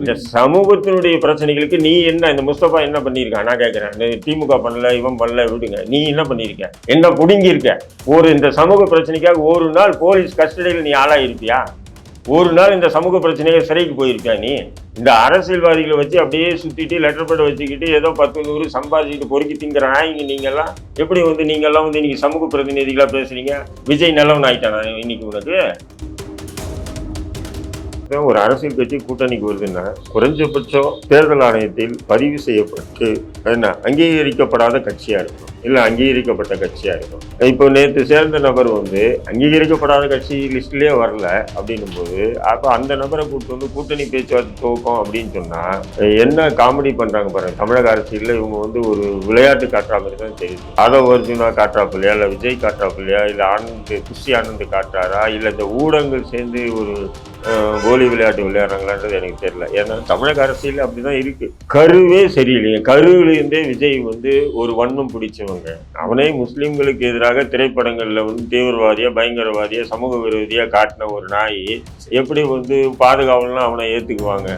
இந்த சமூகத்தினுடைய பிரச்சனைகளுக்கு நீ என்ன இந்த முஸ்தபா என்ன பண்ணியிருக்கான் நான் கேட்குறேன். இந்த திமுக பண்ணல இவன் பண்ணல விடுங்க. நீ என்ன பண்ணியிருக்க? என்ன பிடுங்கியிருக்க ஒரு இந்த சமூக பிரச்சனைக்காக ஒரு நாள் போலீஸ் கஸ்டடியில் நீ ஆளாயிருப்பியா ஒரு நாள் இந்த சமூக பிரச்சனையை சிறைக்கு போயிருக்கா நீ? இந்த அரசியல்வாதிகளை வச்சு அப்படியே சுற்றிட்டு லெட்டர் பேட் வச்சுக்கிட்டு ஏதோ பத்து நூறு சம்பாதிச்சுட்டு பொறுக்கி திங்கிற நாய்ங்க நீங்கள்லாம் எப்படி வந்து நீங்கள்லாம் வந்து இன்னைக்கு சமூக பிரதிநிதிகளாக பேசுறீங்க? விஜய் நல்லவன் ஆகிட்டானா இன்னைக்கு உனக்கு? ஒரு அரசியல் கட்சி கூட்டணிக்கு வருதுன்னா குறைஞ்சபட்சம் தேர்தல் ஆணையத்தில் பதிவு செய்யப்பட்டு என்ன அங்கீகரிக்கப்படாத கட்சியாக இருக்கும். இல்லை அங்கீகரிக்கப்பட்ட கட்சியாக இருக்கும். இப்போ நேற்று சேர்ந்த நபர் வந்து அங்கீகரிக்கப்படாத கட்சி லிஸ்ட்லேயே வரல அப்படின்னும் போது அப்போ அந்த நபரை கூப்பிட்டு வந்து கூட்டணி பேச்சுவார்த்தை துவக்கம் அப்படின்னு சொன்னால் என்ன காமெடி பண்ணுறாங்க பாருங்கள் தமிழக அரசியலில் இவங்க வந்து ஒரு விளையாட்டு காட்டுற மாதிரி தான் தெரியுது. ஆதவ அர்ஜுனா காட்டுறாப்பில்லையா இல்லை விஜய் காட்டுறாப்பில்லையா இல்லை ஆனந்த் குஷி ஆனந்த் காட்டுறாரா இல்லை இந்த ஊடகங்கள் சேர்ந்து ஒரு கோலி விளையாட்டு விளையாடுறாங்களான்றது எனக்கு தெரியல. ஏன்னா தமிழக அரசியல் அப்படிதான் இருக்கு. கருவே சரியில்லைங்க கருவிலேருந்தே விஜய் வந்து ஒரு வன்மம் பிடிச்சவங்க. அவனே முஸ்லீம்களுக்கு எதிராக திரைப்படங்கள்ல வந்து தீவிரவாதியா பயங்கரவாதியா சமூக விரோதியா காட்டின ஒரு நாய் எப்படி வந்து பாதுகாவலாம் அவனை ஏத்துக்குவாங்க?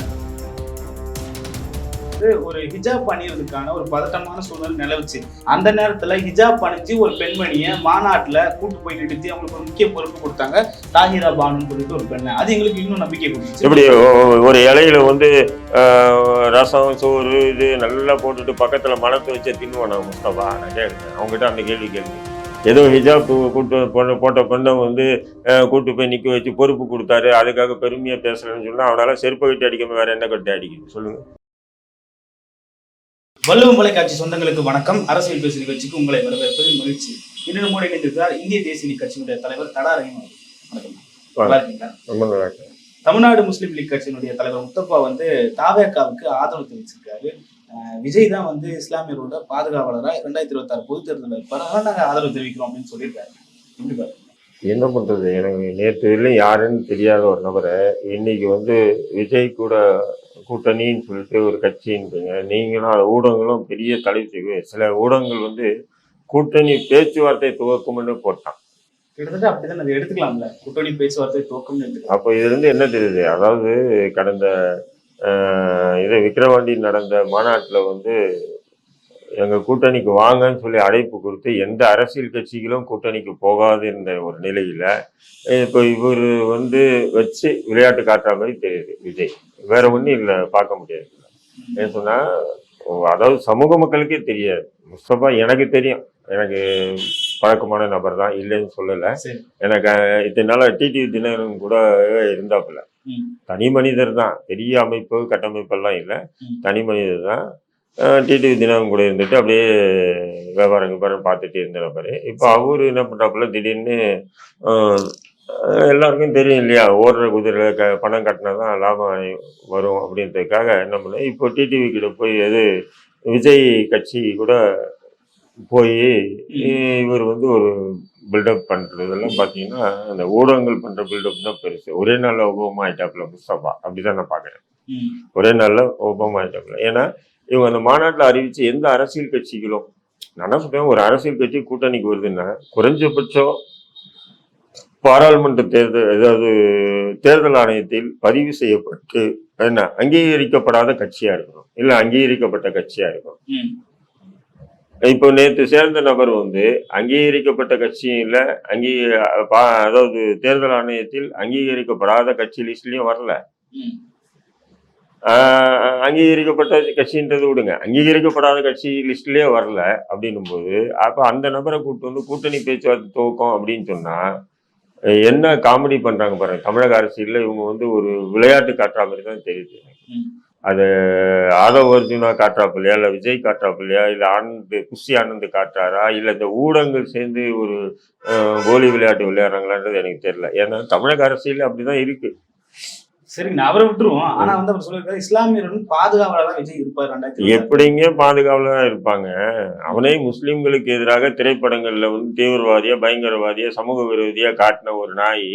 வந்து ஒரு ஹிஜாப் அணியறதுக்கான ஒரு பதட்டமான சூழ்நிலை நிலவுச்சு. அந்த நேரத்துல ஹிஜாப் அணிஞ்சு ஒரு பெண்மணியை மாநாட்டில் கூட்டு போய் நிறுத்தி அவங்களுக்கு ஒரு முக்கிய பொறுப்பு கொடுத்தாங்க. தாகிரா பானு சொல்லிட்டு ஒரு பெண்ணை. அது எங்களுக்கு இன்னும் நம்பிக்கை கொடுத்துச்சு. இப்படி ஒரு இலையில வந்து ரசம் சோறு இது நல்லா போட்டுட்டு பக்கத்துல வச்சு தின்னுவோம் நான் முஸ்தபா? நான் கேட்குறேன் அவங்ககிட்ட அந்த கேள்வி கேள்வி ஏதோ ஹிஜாப் கூட்டு பொண்ணு போட்ட பொண்ணை வந்து கூட்டு போய் நிற்க வச்சு பொறுப்பு கொடுத்தாரு. அதுக்காக பெருமையாக பேசுறேன்னு சொன்னா அவனால செருப்பு கட்டி அடிக்காமல் வேற என்ன கட்டி அடிக்குது சொல்லுங்கள் வள்ளுவம் தொலைக்காட்சி சொந்தங்களுக்கு வணக்கம். அரசியல் பேசு நிகழ்ச்சிக்கு உங்களை வரவேற்பதில் மகிழ்ச்சி. இன்று நம்மோடு இணைந்திருக்கிறார் இந்திய தேசிய கட்சியினுடைய தலைவர் தடா ரஹீம். வணக்கம். தமிழ்நாடு முஸ்லீம் லீக் கட்சியினுடைய தலைவர் முத்தப்பா வந்து தாவேக்காவுக்கு ஆதரவு தெரிவிச்சிருக்காரு. விஜய் தான் வந்து இஸ்லாமியரோட பாதுகாவலரா ரெண்டாயிரத்தி இருபத்தி ஆறு பொது தேர்தலில் இருப்பார். அதனால நாங்க ஆதரவு தெரிவிக்கிறோம் அப்படின்னு சொல்லியிருக்காரு. என்ன பண்றது? எனக்கு நேற்று யாருன்னு தெரியாத ஒரு நபரை இன்னைக்கு வந்து விஜய் கூட கூட்டணின்னு சொல்லிட்டு ஒரு கட்சின்றீங்க நீங்களும் அது ஊடகங்களும் பெரிய தலைப்பு சில ஊடகங்கள் வந்து கூட்டணி பேச்சுவார்த்தை துவக்கும்னு போட்டான் கிட்டத்தட்ட அப்படிதான் அதை எடுத்துக்கலாம்ல. கூட்டணி பேச்சுவார்த்தை துவக்கம்னு அப்போ இதுல இருந்து என்ன தெரியுது? அதாவது கடந்த இது விக்கிரவாண்டி நடந்த மாநாட்டில் வந்து எங்க கூட்டணிக்கு வாங்கன்னு சொல்லி அழைப்பு கொடுத்து எந்த அரசியல் கட்சிகளும் கூட்டணிக்கு போகாது இருந்த ஒரு நிலையில இப்போ இவர் வந்து வச்சு விளையாட்டு காட்டுற மாதிரி தெரியுது விஜய். வேற ஒன்றும் இல்லை பார்க்க முடியாது. ஏன் சொன்னா ஓ, அதாவது சமூக மக்களுக்கே தெரியாது. முஸ்தபா எனக்கு தெரியும். எனக்கு பழக்கமான நபர் தான் இல்லைன்னு சொல்லலை. எனக்கு இத்தனை நாளா டிடிவி தினகரன் கூட இருந்தாப்புல. தனி மனிதர் தான். பெரிய அமைப்பு கட்டமைப்பெல்லாம் இல்லை. தனி மனிதர் தான். டிடிவி தினகரன் கூட இருந்துட்டு அப்படியே வியாபாரம் வியாபாரம் பார்த்துட்டு இருந்தவர் இப்போ அவரு என்ன பண்றாப்புல திடீர்னு எல்லாருக்கும் தெரியும் இல்லையா ஓடுற குதிரை க பணம் கட்டினா தான் லாபம் வரும் அப்படின்றதுக்காக என்ன பண்ண இப்போ டிடிவி கிட்ட போய் எது விஜய் கட்சி கூட போய் இவர் வந்து ஒரு பில்டப் பண்றதெல்லாம் பார்த்தீங்கன்னா அந்த ஊடகங்கள் பண்ற பில்டப் தான் பெருசு. ஒரே நாள்ல ஒபாமா ஆயிட்டாப்புல முஸ்தபா. அப்படிதான் நான் பார்க்குறேன். ஒரே நாள்ல ஒபாமா ஆயிட்டாப்புல ஏன்னா இவங்க அந்த மாநாட்டில் அறிவிச்சு எந்த அரசியல் கட்சிகளும் நான் சொல்றேன் ஒரு அரசியல் கட்சி கூட்டணிக்கு வருதுன்னா குறைஞ்சபட்சம் பாராளுமன்ற தேர்தல் அதாவது தேர்தல் ஆணையத்தில் பதிவு செய்யப்பட்டு என்ன அங்கீகரிக்கப்படாத கட்சியா இருக்கணும். இல்ல அங்கீகரிக்கப்பட்ட கட்சியா இருக்கணும். இப்போ நேற்று சேர்ந்த நபர் வந்து அங்கீகரிக்கப்பட்ட கட்சியும் இல்லை அங்கீ அதாவது தேர்தல் ஆணையத்தில் அங்கீகரிக்கப்படாத கட்சி லிஸ்ட்லயும் வரல. அங்கீகரிக்கப்பட்ட கட்சின்றது விடுங்க. அங்கீகரிக்கப்படாத கட்சி லிஸ்ட்லேயே வரல அப்படின்னும் போது அப்போ அந்த நபரை கூட்டு வந்து கூட்டணி பேச்சுவார்த்தை துவக்கம் அப்படின்னு சொன்னா என்ன காமெடி பண்றாங்க பாருங்க. தமிழக அரசியலில் இவங்க வந்து ஒரு விளையாட்டு காட்டுற மாதிரி தான் தெரியுது. அது ஆதவ அர்ஜுனா காட்டுறாப்பில்லையா இல்லை விஜய் காட்டுறாப்பில்லையா இல்லை ஆனந்த் குஷி ஆனந்த் காட்டுறாரா இல்லை இந்த ஊடகங்கள் சேர்ந்து ஒரு கோலி விளையாட்டு விளையாடுறாங்களான்றது எனக்கு தெரியல. ஏன்னா தமிழக அரசியல் அப்படிதான் இருக்கு. நான் அவரை விட்டுருவோம். ஆனா வந்து அவர் சொல்லியிருக்காரு இஸ்லாமியருடன் பாதுகாவலரா விஜய் இருப்பார் ரெண்டாயிரத்தி. எப்படிங்க பாதுகாவலா இருப்பாங்க? அவனே முஸ்லிம்களுக்கு எதிராக திரைப்படங்கள்ல வந்து தீவிரவாதியா பயங்கரவாதியா சமூக விரோதியா காட்டின ஒரு நாய்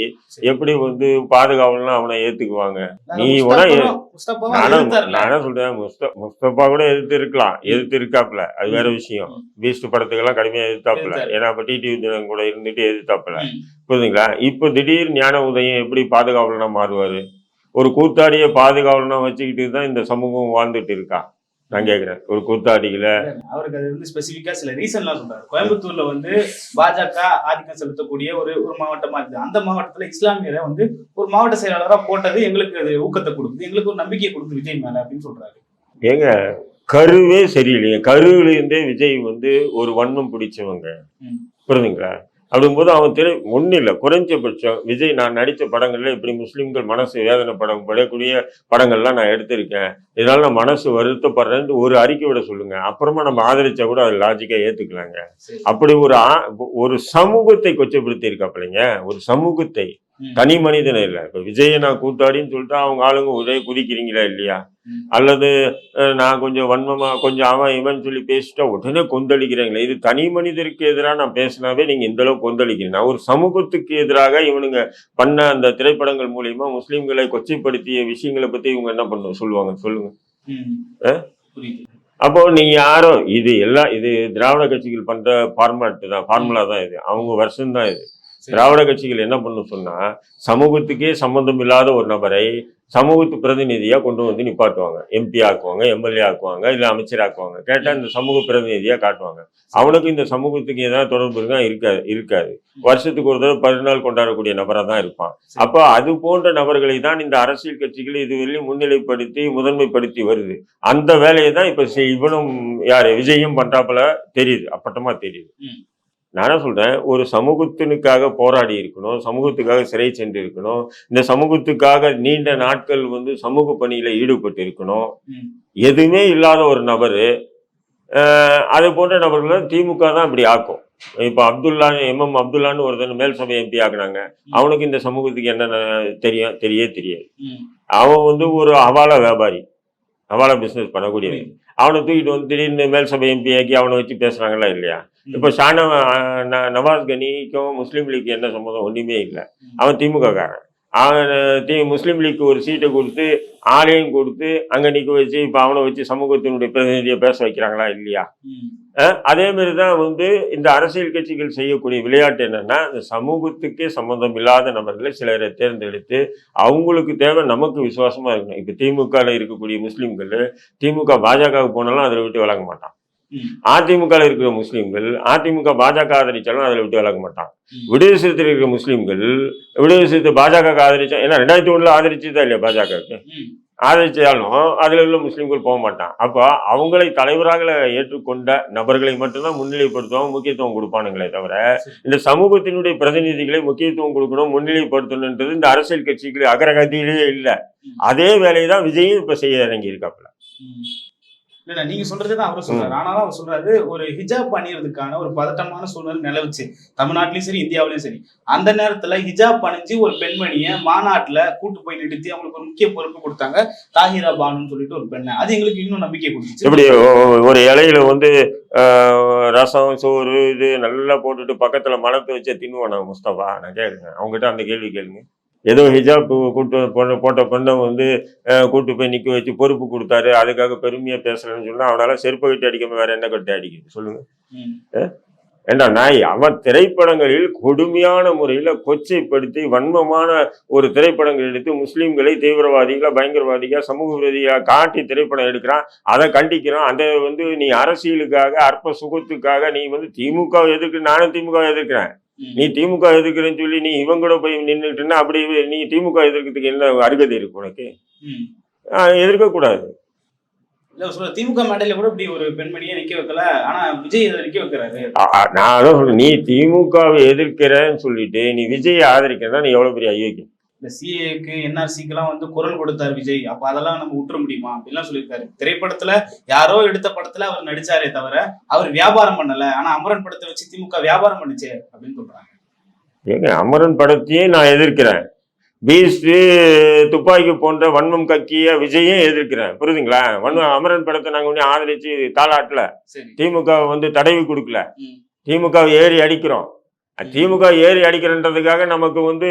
எப்படி வந்து பாதுகாவல்னா அவனை ஏத்துக்குவாங்க? நீ நானும்? நானும் சொல்றேன் முஸ்த முஸ்தபா கூட எதிர்த்து இருக்கலாம் எதிர்த்து இருக்காப்ல அது வேற விஷயம். பீஸ்ட் படத்துக்கெல்லாம் கடுமையா எதிர்த்தாப்புல. ஏன்னா அப்ப டிடிவி தினம் கூட இருந்துட்டு எதிர்த்தாப்புல. புரியுதுங்களா இப்போ திடீர் ஞான உதயம் எப்படி பாதுகாவலனா மாறுவாரு? ஒரு கூத்தாடியை பாதுகாவலனா வச்சுக்கிட்டு தான் இந்த சமூகம் வாழ்ந்துட்டு இருக்கா? நான் கேட்குறேன் ஒரு கூத்தாடியில. அவருக்கு அது வந்து ஸ்பெசிஃபிக்கா சில ரீசன்லாம் சொல்றாரு. கோயம்புத்தூர்ல வந்து பாஜக ஆதிக்கம் செலுத்தக்கூடிய ஒரு ஒரு மாவட்டமா இருக்குது. அந்த மாவட்டத்துல இஸ்லாமியரை வந்து ஒரு மாவட்ட செயலாளரா போட்டது எங்களுக்கு அது ஊக்கத்தை கொடுக்குது. எங்களுக்கு ஒரு நம்பிக்கையை கொடுக்குது விஜய் மேல அப்படின்னு சொல்றாரு. ஏங்க கருவே சரியில்லைங்க கருவிலேருந்தே விஜய் வந்து ஒரு வன்மம் பிடிச்சவங்க. ம். புரியுதுங்களா அப்படிங்கும்போது அவன் திரை ஒன்றும் இல்லை குறைஞ்சபட்சம். விஜய் நான் நடித்த படங்கள்ல இப்படி முஸ்லீம்கள் மனசு வேதனை படம் படக்கூடிய படங்கள்லாம் நான் எடுத்திருக்கேன். இதனால நான் மனசு வருத்தப்படுறேன்னு ஒரு அறிக்கை விட சொல்லுங்க. அப்புறமா நம்ம ஆதரிச்சா கூட அது லாஜிக்கா ஏத்துக்கலாங்க. சரி. அப்படி ஒரு ஒரு சமூகத்தை கொச்சப்படுத்தி இருக்காப்பிள்ளைங்க ஒரு சமூகத்தை. தனி மனிதனை இல்லை. இப்ப விஜயை நான் கூத்தாடின்னு சொல்லிட்டு அவங்க ஆளுங்க உதய குதிக்கிறீங்களா இல்லையா. அல்லது நான் கொஞ்சம் வன்மமா கொஞ்சம் அவன் இவன் சொல்லி பேசிட்டா உடனே கொந்தளிக்கிறீங்களே. இது தனி மனிதருக்கு எதிராக நான் பேசினாவே நீங்க இந்த அளவுக்கு கொந்தளிக்கிறீங்க. ஒரு சமூகத்துக்கு எதிராக இவனுங்க பண்ண அந்த திரைப்படங்கள் மூலியமா முஸ்லிம்களை கொச்சைப்படுத்திய விஷயங்களை பத்தி இவங்க என்ன பண்ண சொல்லுவாங்க. சொல்லுங்க. அப்போ நீங்க யாரும் இது எல்லாம் இது திராவிட கட்சிகள் பண்ற ஃபார்மாட் தான் ஃபார்முலா தான் இது. அவங்க வருஷம் தான் இது. திராவிட கட்சிகள் என்ன பண்ணும் சொன்னா சமூகத்துக்கே சம்பந்தம் இல்லாத ஒரு நபரை சமூகத்து பிரதிநிதியா கொண்டு வந்து நிப்பாட்டுவாங்க. எம்பி ஆக்குவாங்க எம்எல்ஏ ஆக்குவாங்க இல்ல அமைச்சர் ஆக்குவாங்க கேட்டா இந்த சமூக பிரதிநிதியா காட்டுவாங்க. அவனுக்கு இந்த சமூகத்துக்கு ஏதாவது தொடர்பு இருக்கா? இருக்காது இருக்காது. வருஷத்துக்கு ஒரு தடவை பதினாள் கொண்டாடக்கூடிய நபரா தான் இருப்பான். அப்போ அது போன்ற நபர்களை தான் இந்த அரசியல் கட்சிகள் இதுவரையிலும் முன்னிலைப்படுத்தி முதன்மைப்படுத்தி வருது. அந்த வேலையை தான் இப்ப இவனும் யாரு? விஜயும் பண்றாப்புல தெரியுது. அப்பட்டமா தெரியுது. நானே சொல்றேன்? ஒரு சமூகத்தினுக்காக போராடி இருக்கணும் சமூகத்துக்காக சிறை சென்று இருக்கணும் இந்த சமூகத்துக்காக நீண்ட நாட்கள் வந்து சமூக பணியில ஈடுபட்டு இருக்கணும். எதுவுமே இல்லாத ஒரு நபர் அது போன்ற நபர்களை திமுக தான் இப்படி ஆக்கும். இப்போ அப்துல்லா எம்எம் அப்துல்லான்னு ஒருத்தன் மேல் சபை எம்பி ஆக்குனாங்க. அவனுக்கு இந்த சமூகத்துக்கு என்ன தெரியும் தெரியவே தெரியாது. அவன் வந்து ஒரு அவால வியாபாரி. அவால பிசினஸ் பண்ணக்கூடியவன். அவனை தூக்கிட்டு வந்து திடீர்னு மேல் சபை எம்பி ஆக்கி அவனை வச்சு பேசுறாங்களா இல்லையா. இப்போ ஷான நவாஸ் கனிக்கும் முஸ்லீம் லீக் என்ன சம்மந்தம் ஒன்றுமே இல்லை. அவன் திமுக காரன். அவன் முஸ்லீம் லீக் ஒரு சீட்டை கொடுத்து ஆளையும் கொடுத்து அங்கே நிற்க வச்சு இப்போ அவனை வச்சு சமூகத்தினுடைய பிரதிநிதியை பேச வைக்கிறாங்களா இல்லையா? அதே மாதிரி தான் வந்து இந்த அரசியல் கட்சிகள் செய்யக்கூடிய விளையாட்டு என்னன்னா இந்த சமூகத்துக்கே சம்பந்தம் இல்லாத நபர்களை சிலரை தேர்ந்தெடுத்து அவங்களுக்கு தேவை நமக்கு விசுவாசமா இருக்கணும். இப்போ திமுகவில் இருக்கக்கூடிய முஸ்லீம்கள் திமுக பாஜகவுக்கு போனாலும் அதில் விட்டு விலக மாட்டான். ம். அதிமுகவில் இருக்கிற முஸ்லீம்கள் அதிமுக பாஜக ஆதரிச்சாலும் அதில் விட்டு விலக மாட்டான். விடுதலை சிறுத்தை இருக்கிற முஸ்லீம்கள் விடுதலை சிறுத்தை பாஜக ஆதரிச்சா ஏன்னா ரெண்டாயிரத்தி ஒண்ணுல ஆதரிச்சுதான் இல்லையா பாஜகவுக்கு. ஆதரிச்சாலும் அதில் உள்ள முஸ்லீம்கள் போக மாட்டான் அப்போ அவங்களை தலைவராக ஏற்றுக்கொண்ட நபர்களை மட்டும்தான் முன்னிலைப்படுத்துவாங்க முக்கியத்துவம் கொடுப்பானுங்களே தவிர இந்த சமூகத்தினுடைய பிரதிநிதிகளை முக்கியத்துவம் கொடுக்கணும் முன்னிலைப்படுத்தணுன்றது இந்த அரசியல் கட்சிகள் அகரகதியிலேயே இல்லை. அதே வேலையை தான் விஜயும் இப்போ செய்ய இறங்கி இருக்காப்புல ம். இல்ல நீங்க சொல்றது தான் அவர் சொல்றாரு. ஆனாலும் அவர் சொல்றாரு ஒரு ஹிஜாப் அணியறதுக்கான ஒரு பதட்டமான சூழ்நிலை நிலவுச்சு. தமிழ்நாட்டிலயும் சரி இந்தியாவிலயும் சரி. அந்த நேரத்துல ஹிஜாப் அணிஞ்சு ஒரு பெண்மணிய மாநாட்டுல கூட்டு போய் நிறுத்தி அவங்களுக்கு ஒரு முக்கிய பொறுப்பு கொடுத்தாங்க. தாஹிரா பானுன்னு சொல்லிட்டு ஒரு பெண்ணை. அது எங்களுக்கு இன்னும் நம்பிக்கை கொடுத்துச்சு. இப்படி ஒரு இலையில வந்து ஆஹ், ரசம் சோறு இது நல்லா போட்டுட்டு பக்கத்துல மலத்தை வச்சே தின்னுவானா முஸ்தபா? நான் கேட்குறேன் அவங்ககிட்ட அந்த கேள்வி கேளுங்க. ஏதோ ஹிஜாப் கூட்டு பொண்ணு போட்ட பொண்ணை வந்து கூட்டு போய் நிக்க வச்சு பொறுப்பு கொடுத்தாரு. அதுக்காக பெருமையா பேசுறேன்னு சொன்னா அவனால செருப்பு கட்டி அடிக்காம வேற என்ன கட்டி அடிக்குது சொல்லுங்க. ம். ஏண்டா நாய்? அவன் திரைப்படங்களில் கொடுமையான முறையில கொச்சைப்படுத்தி வன்மமான ஒரு திரைப்படங்கள் எடுத்து முஸ்லீம்களை தீவிரவாதிகளா பயங்கரவாதிகளா சமூக விரோதியா காட்டி திரைப்படம் எடுக்கிறான். அதை கண்டிக்கிறான். அந்த வந்து நீ அரசியலுக்காக அற்ப சுகத்துக்காக நீ வந்து திமுக எதிர்க்கு நானும் திமுக எதிர்க்கிறேன். நீ திமுக எதிர்க்கிறேன்னு சொல்லி நீ இவன் கூட போய் நின்றுட்டுன்னா அப்படி நீ திமுக எதிர்க்கிறதுக்கு என்ன அருகதை இருக்கு உனக்கு? எதிர்க்கக்கூடாது. திமுக மேடையில கூட இப்படி ஒரு பெண்மணியை நிக்க வைக்கல. ஆனா விஜய் இதை நிக்க வைக்கிறாரு. ஆ, ஆ, நான் அதான் சொல்றேன். நீ திமுகவை எதிர்க்கிறேன்னு சொல்லிட்டு நீ விஜயை ஆதரிக்கிறனா நீ எவ்வளவு பெரிய அயோக்கியம் இந்த சிஏக்கு என்ஆர்சிக்கு எல்லாம் வந்து குரல் கொடுத்தாரு விஜய். அப்ப அதெல்லாம் நம்ம விட்டுற முடியுமா? அப்படிலாம் சொல்லியிருக்காரு. திரைப்படத்துல யாரோ எடுத்த படத்துல அவர் நடிச்சாரே தவிர அவர் வியாபாரம் பண்ணல. ஆனா அமரன் படத்தை வச்சு திமுக வியாபாரம் பண்ணுச்சே அப்படின்னு சொல்றாங்க. ஏங்க அமரன் படத்தையே நான் எதிர்க்கிறேன். பீஸ்ட் துப்பாக்கி போன்ற வன்மம் கக்கிய விஜயும் எதிர்க்கிறேன். புரியுதுங்களா? வன்ம அமரன் படத்தை நாங்க ஒன்றும் ஆதரிச்சு தாளாட்டல. திமுக வந்து தடவி கொடுக்கல. திமுக ஏறி அடிக்கிறோம். திமுக ஏறி அடிக்கிறன்றதுக்காக நமக்கு வந்து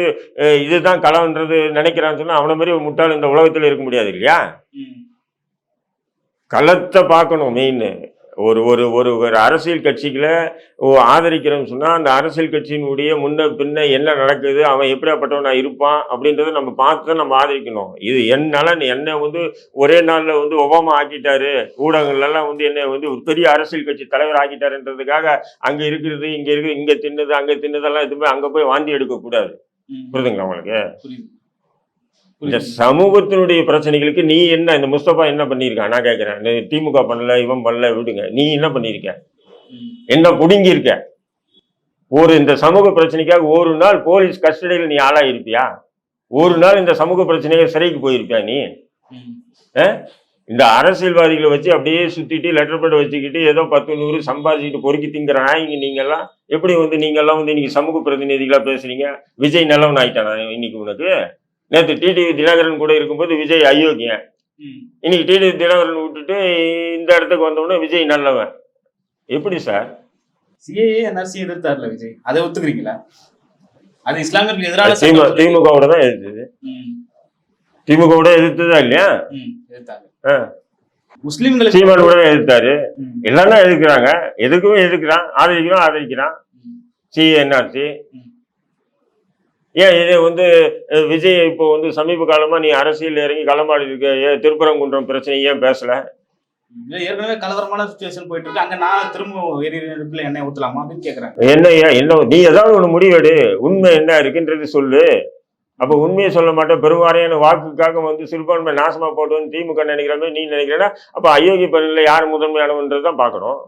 இதுதான் களம்ன்றது நினைக்கிறான்னு சொன்னா அவனை மாதிரி ஒரு முட்டாள் இந்த உலகத்துல இருக்க முடியாது இல்லையா. களத்தை பார்க்கணும் மெயின் ஒரு ஒரு ஒரு ஒரு அரசியல் கட்சிகளை ஆதரிக்கிறோம்னு சொன்னால் அந்த அரசியல் கட்சியினுடைய முன்ன பின்ன என்ன நடக்குது அவன் எப்படியாப்பட்டவனா இருப்பான் அப்படின்றத நம்ம பார்த்து தான் நம்ம ஆதரிக்கணும். இது என் நலன் என்னை வந்து ஒரே நாளில் வந்து ஒபாமா ஆக்கிட்டாரு ஊடகங்கள்லாம் வந்து என்னை வந்து ஒரு பெரிய அரசியல் கட்சி தலைவர் ஆக்கிட்டாருன்றதுக்காக அங்கே இருக்கிறது இங்கே இருக்குது இங்கே தின்னது அங்கே தின்னதெல்லாம் எதுவுமே அங்கே போய் வாந்தி எடுக்கக்கூடாது. புரியுதுங்களா உங்களுக்கு? இந்த. சமூகத்தினுடைய பிரச்சனைகளுக்கு நீ என்ன இந்த முஸ்தபா என்ன பண்ணியிருக்கான் நான் கேட்குறேன். நீ திமுக பண்ணல இவன் பண்ணல விடுங்க. நீ என்ன பண்ணியிருக்க. என்ன புடுங்கி இருக்க ஒரு இந்த சமூக பிரச்சனைக்காக ஒரு நாள் போலீஸ் கஸ்டடியில் நீ ஆளா இருப்பியா ஒரு நாள் இந்த சமூக பிரச்சனைக்கு சிறைக்கு போயிருப்பியா நீ. இந்த அரசியல்வாதிகளை வச்சு அப்படியே சுத்திட்டு லெட்டர் பேட் வச்சுக்கிட்டு ஏதோ பத்து நூறு சம்பாதிச்சுட்டு பொறுக்கி திங்கிற நாய்ங்க நீங்கெல்லாம். எப்படி வந்து நீங்கெல்லாம் வந்து இன்னைக்கு சமூக பிரதிநிதிகளா பேசுறீங்க? விஜய் நல்லவன் ஆயிட்டானா இன்னைக்கு உனக்கு? நேற்று டிடிவி தினகரன் கூட இருக்கும்போது விஜய் அயோக்கியன். இன்னைக்கு டிடிவி தினகரன் விட்டுட்டு இந்த இடத்துக்கு வந்தவுடனே விஜய் நல்லவன் எப்படி சார் சிஏஏ என்ஆர்சி எதிர்த்தார்ல விஜய் அதை ஒத்துக்கிறீங்களா அது இஸ்லாமியர்களுக்கு எதிரான திமுகவோட தான் எதிர்த்தது. திமுகவோட எதிர்த்ததா இல்லையா ம். எதிர்த்தாங்க ஆ. முஸ்லிம்களுக்கு சீமான் கூட எதிர்த்தாரு ம். எல்லாம் தான் எதிர்க்கிறாங்க எதுக்குமே எதிர்க்கிறான் ஆதரிக்கிறோம் ஆதரிக்கிறான். சிஎன்ஆர்சி. ஏன் இது வந்து விஜய் இப்போ வந்து சமீப காலமா நீ அரசியல் இறங்கி களமாடி இருக்க ஏன் திருப்பரங்குன்றம் பிரச்சனை ஏன் பேசல? ஏற்கனவே கலவரமான சுச்சுவேஷன் போயிட்டு இருக்கு. அங்க நான் திரும்ப எரியிற நெருப்புல எண்ணெய் ஊத்தலாமா அப்படின்னு கேக்குறேன். என்ன ஏன் என்ன நீ ஏதாவது ஒன்று முடிவெடு. உண்மை என்ன இருக்குன்றது சொல்லு. அப்போ உண்மையை சொல்ல மாட்டேன். பெருவாரியான வாக்குக்காக வந்து சிறுபான்மை நாசமா போட்டோன்னு திமுக நினைக்கிற மாதிரி நீ நினைக்கிறேன்னா அப்போ அயோக்கிய பணியில் யார் முதன்மையானவன்றது தான் பார்க்கணும்.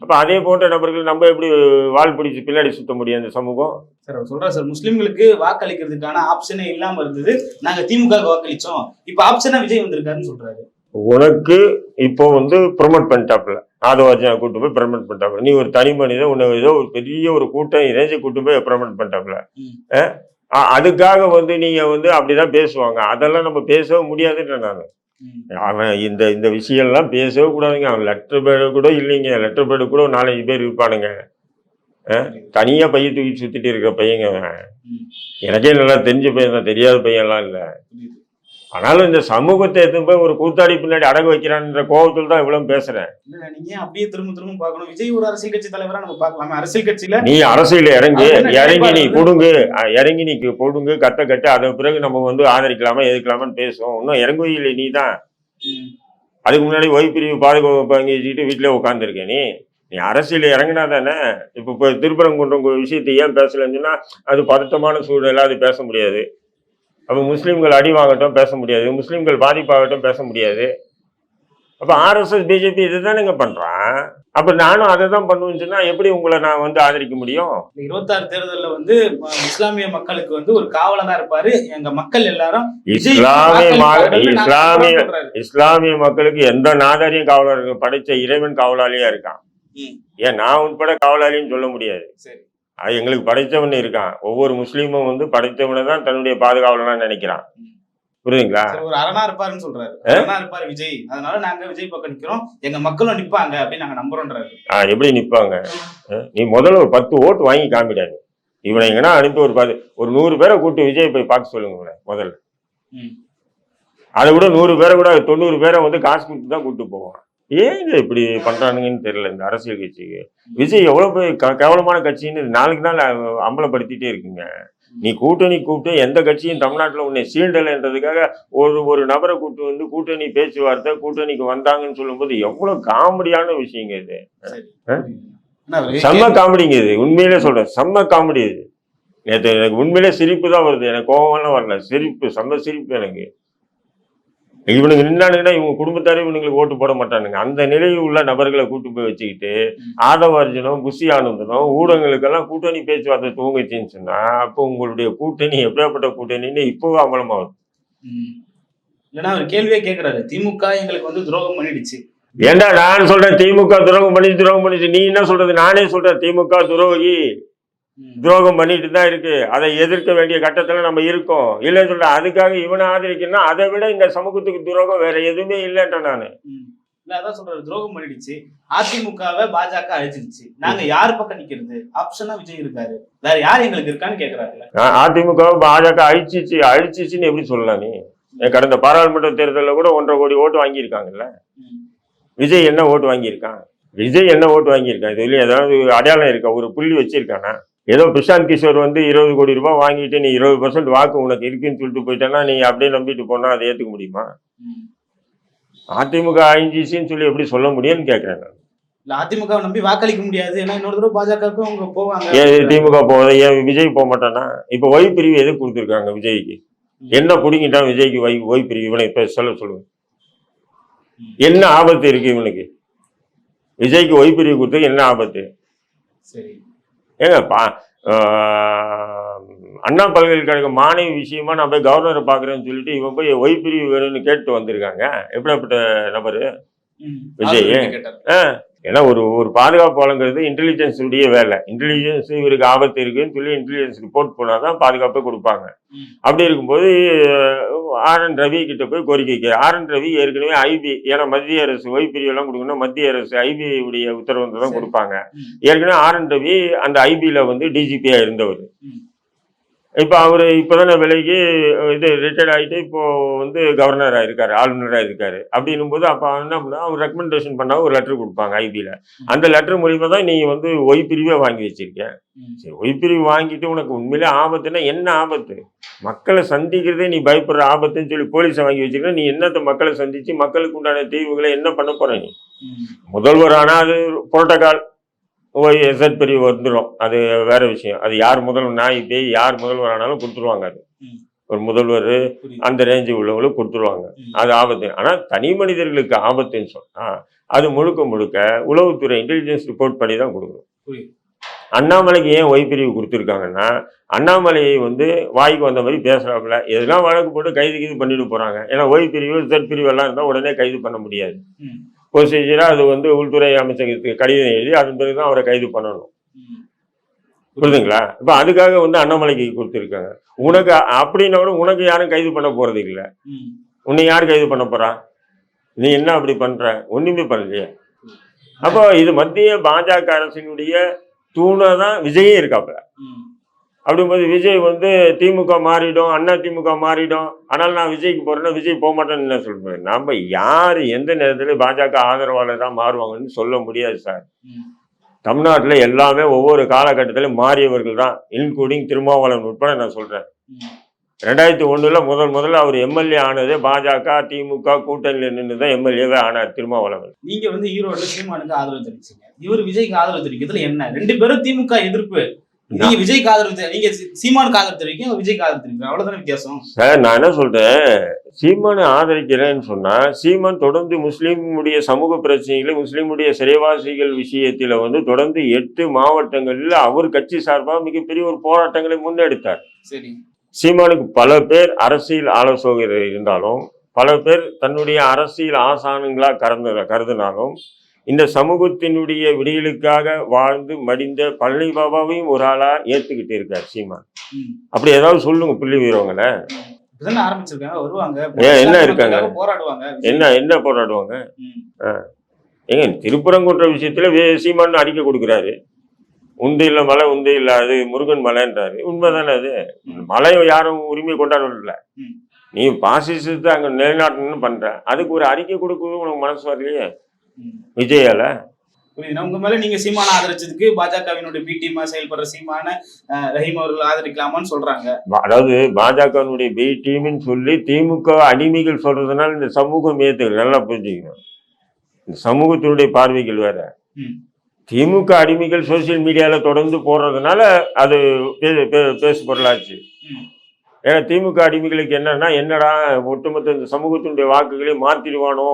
அப்போ அதே போன்ற நபர்கள் நம்ம எப்படி வால் பிடிச்சு பின்னாடி சுத்த முடியும் இந்த சமூகம்? சார் அவர் சொல்றேன் சார் முஸ்லிம்களுக்கு வாக்களிக்கிறதுக்கான ஆப்ஷனே இல்லாம இருந்தது. நாங்க திமுக வாக்களிச்சோம். இப்ப ஆப்ஷனா விஜய் வந்திருக்காருன்னு சொல்றாரு. உனக்கு இப்போ வந்து ப்ரொமோட் பண்ணிட்டாப்புல. ஆதவாஜனை கூட்டு போய் ப்ரொமோட் பண்ணிட்டாப்புல. நீ ஒரு தனி மனிதன் உன்னை ஏதோ ஒரு பெரிய ஒரு கூட்டம் இணைஞ்சு கூட்டு போய் ப்ரொமோட் அ- அதுக்காக வந்து நீங்க வந்து அப்படிதான் பேசுவாங்க. அதெல்லாம் நம்ம பேசவே முடியாதுன்ற நான். அவன் இந்த இந்த விஷயம்லாம் பேசவே கூடாதுங்க. அவன் லெட்டர் பேடு கூட இல்லைங்க. லெட்டர் பேடு கூட நாலஞ்சு பேர் இருப்பானுங்க. தனியா பையன் தூக்கி சுத்திட்டு இருக்கிற பையங்க. எனக்கே நல்லா தெரிஞ்ச பையன் தான். தெரியாத பையன்லாம் இல்லை. ஆனாலும் இந்த சமூகத்தை எடுத்துன்னு போய் ஒரு கூத்தாடி பின்னாடி அடகு வைக்கிறான்ற கோபத்தில் தான் இவ்வளவு பேசுறேன். நீங்க அப்படியே திரும்ப திரும்ப பார்க்கணும்? விஜய் ஒரு அரசியல் கட்சி தலைவரா நம்ம பார்க்கலாம். அரசியல் கட்சியில நீ அரசியல இறங்கு இறங்கி நீ? கொடுங்கு இறங்கி நீ கொடுங்கு கத்த கட்ட அதன் பிறகு நம்ம வந்து ஆதரிக்கலாமா எதுக்கலாமான்னு பேசுவோம். இன்னும் இறங்கவே இல்லை நீ தான். அதுக்கு முன்னாடி ஓய்வு பிரிவு பாதுகாப்பு வாங்கி வச்சுக்கிட்டு வீட்டிலே உட்காந்துருக்க நீ. நீ அரசியல் இறங்கினா தானே? இப்போ இப்போ திருப்பரங்குன்றம் விஷயத்தை ஏன் பேசலன்னு சொன்னா அது பதட்டமான சூழ்நிலை அது பேச முடியாது. அப்போ முஸ்லீம்கள் அடி வாங்கட்டும் பேச முடியாது. முஸ்லீம்கள் பாதிப்பாகட்டும் பேச முடியாது. அப்போ ஆர்எஸ்எஸ் பிஜேபி இதுதானேங்க பண்றான்? அப்போ நானும் அதை தான் பண்ணுவேன்னு சொன்னா எப்படி உங்களை நான் வந்து ஆதரிக்க முடியும்? இருபத்தாறு தேர்தல்ல வந்து இஸ்லாமிய மக்களுக்கு வந்து ஒரு காவலனா இருப்பாரு. எங்க மக்கள் எல்லாரும் இஸ்லாமிய இஸ்லாமிய. இஸ்லாமிய மக்களுக்கு எந்த நாதாரியும் காவலர் படைச்ச இறைவன் காவலாளியா இருக்கான். ஏன் நான் உட்பட காவலாளின்னு சொல்ல முடியாது. சரி. எங்களுக்கு படைத்தவன் இருக்கான். ஒவ்வொரு முஸ்லீமும் வந்து படைத்தவனை தான் தன்னுடைய பாதுகாவலனா நினைக்கிறான். புரியுதுங்களா? ஒரு அரணா இருப்பாருன்னு சொல்றாரு. அரணா இருப்பாரு விஜய். அதனால நாங்க விஜய் பக்கம் நிக்கிறோம். எங்க மக்களும் நிப்பாங்க அப்படின்னு நாங்க நம்புறோன்றாரு. ஆ, எப்படி நிப்பாங்க? நீ முதல்ல ஒரு பத்து ஓட்டு வாங்கி காமிடாது இவனை எங்கன்னா அனுப்பி ஒரு பத்து ஒரு நூறு பேரை கூட்டு விஜய் போய் பார்க்க சொல்லுங்க இவனை முதல்ல. அதை விட நூறு பேரை கூட தொண்ணூறு பேரை வந்து காசு கொடுத்து தான் கூட்டு போவான். ஏங்க இப்படி பண்றானுங்கன்னு தெரியல இந்த அரசியல் கட்சிக்கு? விஜய் எவ்வளவு போய் கேவலமான கட்சின்னு நாளுக்கு நாள் அம்பலப்படுத்திட்டே இருக்குங்க. நீ கூட்டணி கூப்பிட்டு எந்த கட்சியும் தமிழ்நாட்டில் உன்னை சீண்டலைன்றதுக்காக ஒரு ஒரு நபரை கூட்டு வந்து கூட்டணி பேச்சுவார்த்தை கூட்டணிக்கு வந்தாங்கன்னு சொல்லும்போது எவ்வளவு காமெடியான விஷயங்க இது. செம்ம காமெடிங்க இது. உண்மையிலே சொல்றேன். செம்ம காமெடி இது. நேற்று எனக்கு உண்மையிலே சிரிப்பு தான் வருது. எனக்கு கோவம்லாம் வரல. சிரிப்பு செம்ம சிரிப்பு எனக்கு. இவனுங்க நின்னானுங்கன்னா இவங்க குடும்பத்தாரே இவனுங்களுக்கு ஓட்டு போட மாட்டானுங்க. அந்த நிலையில் உள்ள நபர்களை கூட்டு போய் வச்சுக்கிட்டு ஆதவர்ஜனம் புஷி ஆனந்தனம் ஊடகங்களுக்கெல்லாம் கூட்டணி பேச்சுவார்த்தை துவங்குச்சுன்னு சொன்னா அப்போ உங்களுடைய கூட்டணி எப்படியாப்பட்ட கூட்டணின்னு இப்போவே அமலமாகுது ம். இல்லைன்னா அவர் கேள்வியே கேக்குறாரு திமுக எங்களுக்கு வந்து துரோகம் பண்ணிடுச்சு. ஏண்டா நான் சொல்றேன் திமுக துரோகம் பண்ணி துரோகம் பண்ணிச்சு. நீ என்ன சொல்றது? நானே சொல்றேன் திமுக துரோகி. துரோகம் பண்ணிட்டு தான் இருக்கு. அதை எதிர்க்க வேண்டிய கட்டத்துல நம்ம இருக்கோம். இல்லைன்னு சொல்ல அதுக்காக இவனை ஆதரிக்கணும்னா அதை விட இந்த சமூகத்துக்கு துரோகம் வேற எதுவுமே இல்லைன்ற நான். அதான் சொல்றாரு துரோகம் பண்ணிடுச்சு. அதிமுகவை பாஜக அழிச்சிருச்சு. நாங்க யார் பக்கம் நிக்கிறது? ஆப்ஷனா விஜய் இருக்காரு. வேற யார் எங்களுக்கு இருக்கான்னு கேக்குறாருல்ல அதிமுக பாஜக அழிச்சிச்சு அழிச்சிச்சுன்னு எப்படி சொல்லலாம் நீ? கடந்த பாராளுமன்ற தேர்தலில் கூட ஒன்றரை கோடி ஓட்டு வாங்கியிருக்காங்கல்ல. விஜய் என்ன ஓட்டு வாங்கியிருக்கான்? விஜய் என்ன ஓட்டு வாங்கியிருக்கான்? இதுல ஏதாவது அடையாளம் இருக்கா? ஒரு புள்ளி வச்சிருக்கானா? ஏதோ பிரசாந்த் கிஷோர் வந்து இருபது கோடி ரூபாய் வாங்கிட்டு நீ இருபது பர்சன்ட் வாக்கு உனக்கு இருக்குன்னு சொல்லிட்டு போயிட்டேன்னா நீ அப்படியே நம்பிட்டு போனா அதை ஏத்துக்க முடியுமா. அதிமுக ஐஞ்சிசின்னு சொல்லி எப்படி சொல்ல முடியும்னு கேட்கறேன் நான். அதிமுக நம்பி வாக்களிக்க முடியாது. ஏன்னா இன்னொரு தடவை பாஜகவுக்கும் அவங்க போவாங்க. திமுக போகுது ஏன் விஜய் போக மாட்டானா? இப்போ ஒய் பிரிவு எதுக்கு கொடுத்துருக்காங்க விஜய்க்கு? என்ன பிடிங்கிட்டான் விஜய்க்கு ஒய் ஒய் பிரிவு? இவனை இப்ப சொல்ல சொல்லுங்க. என்ன ஆபத்து இருக்கு இவனுக்கு? விஜய்க்கு ஒய் பிரிவு கொடுத்தது என்ன ஆபத்து? சரி. ஏங்க பா அண்ணா பல்கலைக்கழக மாணவி விஷயமா நான் போய் கவர்னரை பார்க்குறேன்னு சொல்லிட்டு இவன் போய் ஒய் பிரிவு வேணும்னு கேட்டு வந்திருக்காங்க எப்படிப்பட்ட நபரு. விஜய். ஏன்னா ஒரு ஒரு பாதுகாப்பு வழங்குறது இன்டெலிஜென்ஸ் உடைய வேலை. இன்டெலிஜென்ஸ் இவருக்கு ஆபத்து இருக்குன்னு சொல்லி இன்டெலிஜென்ஸ் ரிப்போர்ட் போனால் தான் பாதுகாப்பை கொடுப்பாங்க. அப்படி இருக்கும்போது ஆர். என். ரவி கிட்ட போய் கோரிக்கை ஆர். என். ரவி ஏற்கனவே ஐபி ஏன்னா மத்திய அரசு ஒய் பிரிவெல்லாம் கொடுக்கணும் மத்திய அரசு ஐபி உடைய உத்தரவு தான். கொடுப்பாங்க. ஏற்கனவே ஆர். என். ரவி அந்த ஐபியில் வந்து டிஜிபியாக இருந்தவர். இப்போ அவர் இப்போதானே விலைக்கு இது ரிட்டையர்ட் ஆகிட்டு இப்போ வந்து கவர்னராக இருக்காரு ஆளுநராக இருக்காரு. அப்படின்னும் போது அப்போ என்ன பண்ணா அவர் ரெக்கமெண்டேஷன் பண்ணா ஒரு லெட்டர் கொடுப்பாங்க ஐபியில் அந்த லெட்டர் மூலியமா தான் நீ வந்து ஒய் பிரிவே வாங்கி வச்சிருக்க. ம். சரி ஒய் பிரிவு வாங்கிட்டு உனக்கு உண்மையிலே ஆபத்துன்னா என்ன ஆபத்து? மக்களை சந்திக்கிறதே நீ பயப்படுற ஆபத்துன்னு சொல்லி போலீஸை வாங்கி வச்சிருக்க நீ என்னத்த மக்களை சந்திச்சு மக்களுக்கு உண்டான தீர்வுகளை என்ன பண்ண போற நீ. முதல்வர் ஆனால் அது புரோட்டோகால் ஓய் எஸ்எட் பிரிவு வந்துடும் அது வேற விஷயம். அது யார் முதல்வர் நாய் பேய் யார் முதல்வர் ஆனாலும் கொடுத்துருவாங்க அது. ஒரு முதல்வர். அந்த ரேஞ்சு உள்ளவங்களுக்கு கொடுத்துருவாங்க. அது ஆபத்து. ஆனால் தனி மனிதர்களுக்கு ஆபத்துன்னு சொன்னா அது முழுக்க முழுக்க உளவுத்துறை இன்டெலிஜென்ஸ் ரிப்போர்ட் பண்ணி தான் கொடுக்கணும். அண்ணாமலைக்கு ஏன் ஒய் பிரிவு கொடுத்துருக்காங்கன்னா அண்ணாமலையை வந்து வாய்க்கு வந்த மாதிரி பேசுறாப்புல. எதெல்லாம் வழக்கு போட்டு கைது கீது பண்ணிட்டு போறாங்க. ஏன்னா ஒய் பிரிவு செட் பிரிவு எல்லாம் இருந்தால் உடனே கைது பண்ண முடியாது. ம். ப்ரொசீஜராக அது வந்து உள்துறை அமைச்சகத்துக்கு கடிதம் எழுதி அதன் பிறகு தான் அவரை கைது பண்ணணும். புரிதுங்களா புரியுதுங்களா? இப்போ அதுக்காக வந்து அண்ணாமலைக்கு கொடுத்துருக்காங்க. உனக்கு அப்படின்னா கூட உனக்கு யாரும் கைது பண்ண போறது இல்லை. உன்னை யார் கைது பண்ண போறா? நீ என்ன அப்படி பண்ற? ஒண்ணுமே பண்ணலையே. அப்போ இது மத்திய பாஜக அரசினுடைய தூணாக தான் விஜயே இருக்காப்புல. அப்படிங்கும்போது விஜய் வந்து திமுக மாறிடும் அண்ணா திமுக மாறிடும். ஆனால் நான் விஜய்க்கு போறேன்னா விஜய் போக மாட்டேன்னு என்ன சொல்றேன் நம்ம யார் எந்த நேரத்தில் பாஜக ஆதரவாளராக மாறுவாங்கன்னு சொல்ல முடியாது சார். தமிழ்நாட்டில் எல்லாமே ஒவ்வொரு காலகட்டத்திலும் மாறியவர்கள் தான் இன்க்ளூடிங் திருமாவளவன் உட்பட நான் சொல்றேன். ம். ரெண்டாயிரத்தி ஒண்ணுல முதல் முதல்ல அவர் எம்எல்ஏ ஆனதே பாஜக திமுக கூட்டணியில் நின்று தான் எம்எல்ஏவே ஆனார் திருமாவளவன். நீங்க வந்து ஈரோடுல சீமானுக்கு ஆதரவு தெரிவிச்சீங்க. இவர் விஜய்க்கு ஆதரவு தெரிவிக்கிறதுல என்ன? ரெண்டு பேரும் திமுக எதிர்ப்பு. நீங்க விஜய்க்கு ஆதரவு தெரி- நீங்க சீமானுக்கு ஆதரவு தெரிவிக்க அவர் விஜய்க்கு ஆதரவு தெரிவிக்க அவ்வளவுதானே வித்தியாசம்? சார் நான் என்ன சொல்றேன்? சீமானை ஆதரிக்கிறேன்னு சொன்னா சீமான் தொடர்ந்து முஸ்லீமுடைய சமூக பிரச்சனைகளை முஸ்லீமுடைய சிறைவாசிகள் விஷயத்துல வந்து தொடர்ந்து எட்டு மாவட்டங்களில் அவர் கட்சி சார்பாக மிகப்பெரிய ஒரு போராட்டங்களை முன்னெடுத்தார். சரி. சீமானுக்கு பல பேர் அரசியல் ஆலோசகர் இருந்தாலும் பல பேர் தன்னுடைய அரசியல் ஆசானங்களா கறந்த கருதினாலும் இந்த சமூகத்தினுடைய விடியலுக்காக வாழ்ந்து மடிந்த பழனி பாபாவையும் ஒரு ஆளா ஏத்துக்கிட்டு இருக்கார் சீமான். ம். அப்படி ஏதாவது சொல்லுங்க புள்ளி வீரவங்களை என்ன இருக்காங்க? என்ன என்ன போராடுவாங்க. ஏங்க திருப்பரங்குன்ற விஷயத்துல வே- சீமான் அறிக்கை கொடுக்குறாரு. உண்டு இல்ல மலை உண்டு இல்ல அது முருகன் மலைன்றாரு. உண்மைதானே அது? மலை யாரும் உரிமை கொண்டாடல. நீ பாசிசத்தை அங்க நிலைநாட்டணும்னு பண்ற. அதுக்கு ஒரு அறிக்கை கொடுக்கவும் உனக்கு மனசு வரலையே. விஜயால? புரியுது. உங்க மேல நீங்க சீமான ஆதரிச்சதுக்கு பாஜகவினுடைய பி டீமா செயல்படுற சீமான ரஹீம் அவர்கள் ஆதரிக்கலாமான்னு சொல்றாங்க. அதாவது பாஜகவினுடைய பி டீம்னு சொல்லி திமுக அடிமைகள் சொல்றதுனால இந்த சமூகம் ஏத்துக்கு நல்லா புரிஞ்சுக்கணும். இந்த சமூகத்தினுடைய பார்வைகள் வேற. திமுக அடிமைகள் சோசியல் மீடியால தொடர்ந்து போடுறதுனால அது பேசு பொருளாச்சு. ஏன்னா திமுக அடிமைகளுக்கு என்னன்னா என்னடா ஒட்டுமொத்த இந்த சமூகத்தினுடைய வாக்குகளை மாத்திடுவானோ?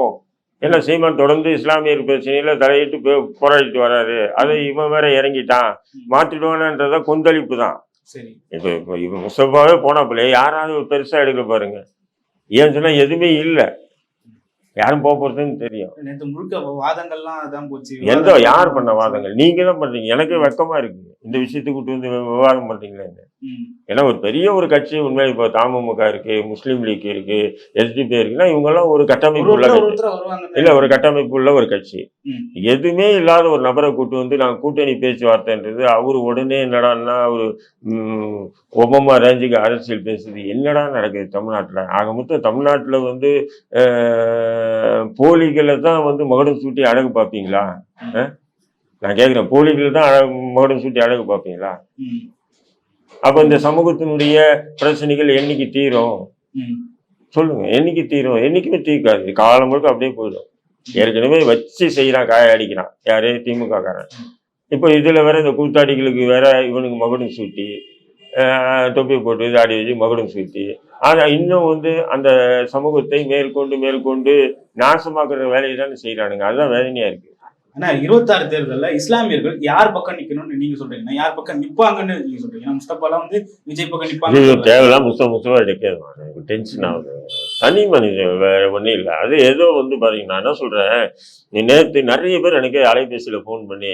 ஏன்னா சீமான் தொடர்ந்து இஸ்லாமியர் பிரச்சனையில தலையிட்டு போராடிட்டு வராரு. அதை இவன் வேற இறங்கிட்டான். மாத்திடுவானன்றத கொந்தளிப்பு தான். சரி. இப்போ இப்போ இவன் முஸ்தபாவே போனாப்புல யாராவது ஒரு பெருசா எடுக்க பாருங்க. ஏன்னு சொன்னா எதுவுமே இல்லை. யாரும் போக போறதுன்னு தெரியும். நேற்று முழுக்க வாதங்கள்லாம் அதான் போச்சு. எந்த யார் பண்ண வாதங்கள்? நீங்க தான் பண்றீங்க. எனக்கு வெக்கமா இருக்கு. இந்த விஷயத்துக்கு விட்டு வந்து விவாதம் பண்றீங்களே ம். ஏன்னா ஒரு பெரிய ஒரு கட்சி உண்மையில இப்போ தமுக இருக்கு முஸ்லீம் லீக் இருக்கு எஸ்டிபி இருக்குன்னா இவங்கெல்லாம் ஒரு ஒரு கட்டமைப்பு உள்ள இல்ல ஒரு கட்டமைப்பு உள்ள ஒரு கட்சி. எதுவுமே இல்லாத ஒரு நபரை கூட்டு வந்து நான் கூட்டணி பேச்சுவார்த்தைன்றது அவரு உடனே என்னடான்னா அவரு ஒபாமா ரேஞ்சுக்கு அரசியல் பேசுது. என்னடா நடக்குது தமிழ்நாட்டுல? ஆக மொத்தம் தமிழ்நாட்டுல வந்து போலிகளை தான் வந்து மகுடம் சூட்டி அழகு பார்ப்பீங்களா? நான் கேட்குறேன் போலிகளை தான் அழகு மகுடம் சூட்டி அழகு பார்ப்பீங்களா. அப்ப இந்த சமூகத்தினுடைய பிரச்சனைகள் என்னைக்கு தீரும். சொல்லுங்க என்னைக்கு தீரும்? என்னைக்குமே தீர்க்காது. காலம் முழுக்க அப்படியே போயிடும். ஏற்கனவே வச்சு செய்யறான் காய அடிக்கிறான். யாரு? திமுக காரன் இப்போ இதுல வேற இந்த கூத்தாடிகளுக்கு வேற இவனுக்கு மகுடம் சூட்டி தொப்பி போட்டு தாடி வச்சு மகுடம் சூட்டி. ஆனா இன்னும் வந்து அந்த சமூகத்தை மேற்கொண்டு மேற்கொண்டு நாசமாக்குற வேலையை தானே செய்யறானுங்க அதுதான் வேதனையா இருக்கு. ஆனா இருபத்தாறு தேர்தல்ல இஸ்லாமியர்கள் யார் பக்கம் நிக்கணும்னு நீங்க சொல்றீங்க? யார் பக்கம் நிப்பாங்கன்னு நீங்க சொல்றீங்க? முஸ்தபாலாம் வந்து விஜய் பக்கம் நிப்பாங்க தேவையில்லாம் முஸ்தமா எடுக்காது எனக்கு டென்ஷன் ஆகுது. தனி மனிதன் வேற ஒன்றும் இல்லை. அது ஏதோ வந்து பாத்தீங்க நான் என்ன சொல்றேன்? நீ நேத்து நிறைய பேர் எனக்கு அலைபேசியில ஃபோன் பண்ணி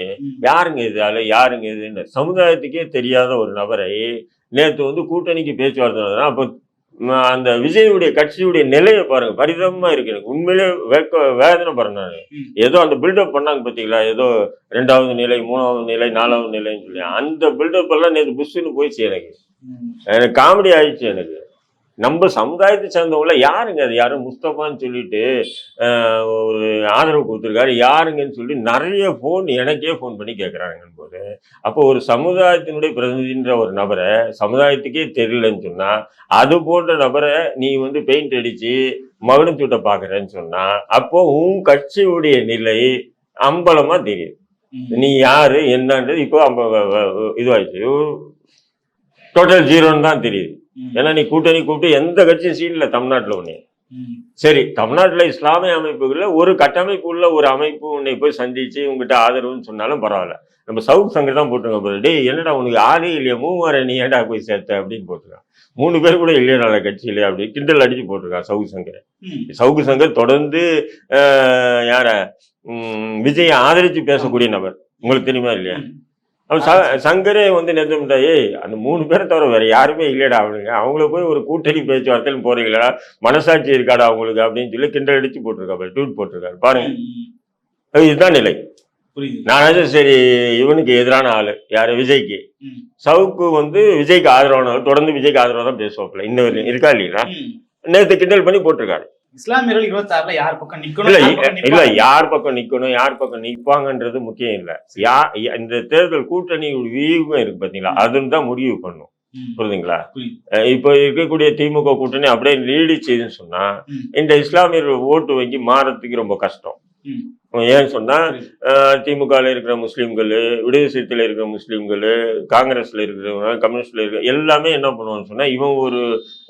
யாருங்க இது? அலை யாருங்க இதுன்னு. சமுதாயத்துக்கே தெரியாத ஒரு நபரை நேத்து வந்து கூட்டணிக்கு பேச்சுவார்த்தை அப்போ அந்த விஜயுடைய கட்சியுடைய நிலையை பாருங்க பரிதமா இருக்கு எனக்கு. உண்மையிலே வேக்க வேதனை பாருங்க. ஏதோ அந்த பில்டப் பண்ணாங்க பாத்தீங்களா? ஏதோ ரெண்டாவது நிலை மூணாவது நிலை நாலாவது நிலைன்னு சொல்லி. அந்த பில்டப் எல்லாம் நேற்று புஷ்ஷுன்னு போயிடுச்சு எனக்கு. எனக்கு காமெடி ஆயிடுச்சு எனக்கு. நம்ம சமுதாயத்தை சேர்ந்தவங்கள யாருங்க அது? யாரும் முஸ்தபான்னு சொல்லிட்டு ஒரு ஆதரவு கொடுத்துருக்காரு. யாருங்கன்னு சொல்லி நிறைய ஃபோன் எனக்கே ஃபோன் பண்ணி கேட்குறாங்க போது அப்போ ஒரு சமுதாயத்தினுடைய பிரதிநிதின்ற ஒரு நபரை சமுதாயத்துக்கே தெரியலன்னு சொன்னா அது போன்ற நபரை நீ வந்து பெயிண்ட் அடிச்சு மகுடம் சூட்ட பார்க்குறேன்னு சொன்னா அப்போ உன் கட்சியுடைய நிலை அம்பலமா தெரியுது. நீ யாரு? என்னன்றது இப்போ இதுவாயிடுச்சு. டோட்டல் ஜீரோன்னு தான் தெரியுது. ஏன்னா நீ கூட்டணி கூப்பிட்டு எந்த கட்சியும் சீன்ல தமிழ்நாட்டுல உன்னை. சரி தமிழ்நாட்டுல இஸ்லாமிய அமைப்புகள்ல ஒரு கட்டமைப்பு உள்ள ஒரு அமைப்பு உன்னை போய் சந்திச்சு உங்ககிட்ட ஆதரவுன்னு சொன்னாலும் பரவாயில்ல. நம்ம சவுக் சங்கர் தான் போட்டுருங்க டேய் என்னடா உனக்கு ஆளே இல்லையா மூவார நீ ஏன்டா போய் சேர்த்த அப்படின்னு போட்டிருக்கான். மூணு பேர் கூட இல்லையா நல்ல கட்சியில அப்படி கிண்டல் அடிச்சு போட்டிருக்கான் சவுக் சங்கர். ம். சவுக்கு சங்கர் தொடர்ந்து ஆஹ், யார? விஜயை ஆதரிச்சு பேசக்கூடிய நபர். உங்களுக்கு தெரியுமா இல்லையா? அவன் சங்கரே வந்து நெத்தமிட்டா ஏய் அந்த மூணு பேரை தவிர வேற யாருமே இல்லையடா அவனுங்க. அவங்கள போய் ஒரு கூட்டணி பேச்சுவார்த்தைன்னு போறீங்களா மனசாட்சி இருக்காடா அவங்களுக்கு? அப்படின்னு சொல்லி கிண்டல் அடிச்சு போட்டிருக்காரு ட்வீட் போட்டிருக்காரு பாருங்க. இதுதான் நிலை. நானாச்சும் சரி இவனுக்கு எதிரான ஆளு யாரு? விஜய்க்கு. சவுக்கு வந்து விஜய்க்கு ஆதரவான. தொடர்ந்து விஜய்க்கு ஆதரவா தான் பேசுவாப்புல. இன்னும். இருக்கா ம். நேத்து கிண்டல் பண்ணி போட்டிருக்காரு. இஸ்லாமியர்கள் இருபத்தாறுல யார் பக்கம் இல்ல நிக்கணும் யார் பக்கம் இல்ல? யார் பக்கம் நிக்கணும் யார் பக்கம் நிப்பாங்கன்றது முக்கியம் இல்ல யா இந்த தேர்தல் கூட்டணி வியூகம் இருக்கு பாத்தீங்களா அதுன்னு தான் முடிவு பண்ணும். புரியுதுங்களா இப்போ இருக்கக்கூடிய திமுக கூட்டணி அப்படியே நீடிச்சுன்னு சொன்னா. இந்த இஸ்லாமியர் ஓட்டு வங்கி மாறத்துக்கு ரொம்ப கஷ்டம். ஏன்னு சொன்னா புரியுது. திமுகல இருக்கிற முஸ்லீம்கள் விடுதலை சிறுத்தையில இருக்கிற முஸ்லீம்கள் காங்கிரஸ்ல இருக்கிறவங்க கம்யூனிஸ்ட்ல இருக்கிற எல்லாமே என்ன பண்ணுவான்னு சொன்னா இவன் ஒரு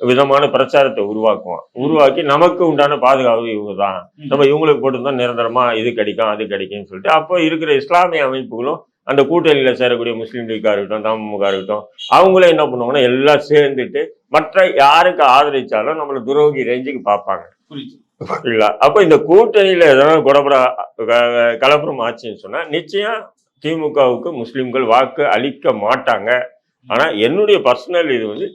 விதமான பிரச்சாரத்தை உருவாக்குவான் உருவாக்கி நமக்கு உண்டான பாதுகாப்பு இவங்க தான். நம்ம இவங்களுக்கு போட்டுருந்தா நிரந்தரமா இது கிடைக்கும் அது கிடைக்கும்னு சொல்லிட்டு அப்போ இருக்கிற இஸ்லாமிய அமைப்புகளும் அந்த கூட்டணியில சேரக்கூடிய முஸ்லீம் லீக்கா இருக்கட்டும் தமுக இருக்கட்டும் அவங்களும் என்ன பண்ணுவாங்கன்னா எல்லாம் சேர்ந்துட்டு மற்ற யாருக்கு ஆதரிச்சாலும் நம்மளை துரோகி ரேஞ்சுக்கு பார்ப்பாங்க புரியுது. இல்ல. அப்ப இந்த கூட்டணியில எதனா குடபட க- ஆச்சுன்னு சொன்னா நிச்சயம் திமுகவுக்கு முஸ்லிம்கள் வாக்கு அளிக்க மாட்டாங்க. ஆனா என்னுடைய பர்சனல் இது வந்து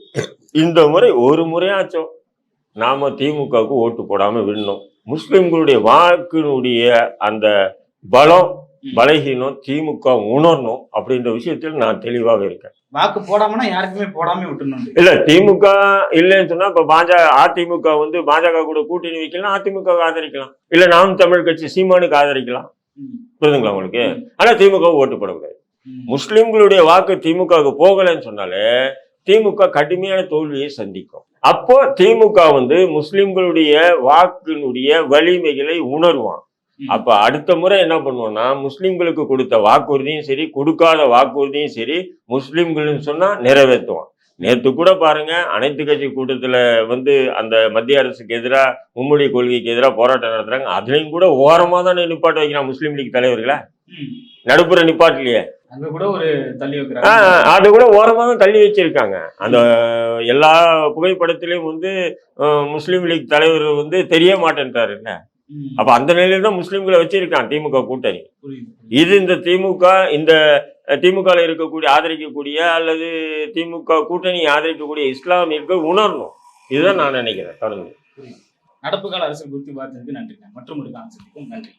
இந்த முறை ஒரு முறையாச்சும் நாம திமுகவுக்கு ஓட்டு போடாம விடணும். முஸ்லிம்களுடைய வாக்கினுடைய அந்த பலம் பலகீனம் திமுக உணரணும் அப்படின்ற விஷயத்தில் நான் தெளிவாக இருக்கேன். வாக்கு போடாமனா யாருக்குமே போடாம விட்டுணும் இல்ல திமுக இல்லைன்னு சொன்னா இப்ப பாஜக அதிமுக வந்து பாஜக கூட கூட்டணி வைக்கலாம் அதிமுக ஆதரிக்கலாம். இல்ல நாம் தமிழ் கட்சி சீமானுக்கு ஆதரிக்கலாம். புரியுதுங்களா உங்களுக்கு? ஆனா திமுக ஓட்டு போடக்கூடாது. முஸ்லிம்களுடைய வாக்கு திமுகவுக்கு போகலைன்னு சொன்னாலே திமுக கடுமையான தோல்வியை சந்திக்கும். அப்போ திமுக வந்து முஸ்லிம்களுடைய வாக்கினுடைய வலிமைகளை உணர்வான். அப்ப அடுத்த முறை என்ன பண்ணுவோம்னா முஸ்லிம்களுக்கு கொடுத்த வாக்குறுதியும் சரி கொடுக்காத வாக்குறுதியும் சரி முஸ்லிம்கள்னு சொன்னா நிறைவேற்றுவான் நேத்து கூட பாருங்க அனைத்து கட்சி கூட்டத்துல வந்து அந்த மத்திய அரசுக்கு எதிராக மும்மொழி கொள்கைக்கு எதிராக போராட்டம் நடத்துறாங்க. அதுலயும் கூட ஓரமா தானே நிப்பாட்ட வைக்கிறான் முஸ்லீம் லீக் தலைவர்களை. நடுப்புற நிப்பாட்டலையே. அங்க கூட ஒரு தள்ளி அது கூட ஓரமா தான் தள்ளி வச்சிருக்காங்க. அந்த எல்லா புகைப்படத்திலையும் வந்து முஸ்லீம் லீக் தலைவர் வந்து தெரிய மாட்டேன்ட்டாருல்ல. ம். அப்ப அந்த நிலையில தான் முஸ்லிம்களை வச்சிருக்கான் திமுக கூட்டணி. இது இந்த திமுக இந்த திமுக இருக்கக்கூடிய ஆதரிக்கக்கூடிய அல்லது திமுக கூட்டணி ஆதரிக்கக்கூடிய இஸ்லாமியர்கள் உணரணும். இதுதான் நான் நினைக்கிறேன். தொடர்ந்து. நடப்பு கால அரசியல் குறித்து பார்த்ததுக்கு நன்றிங்க. மற்றும் ஒரு கான்செப்டுக்கும் நன்றி.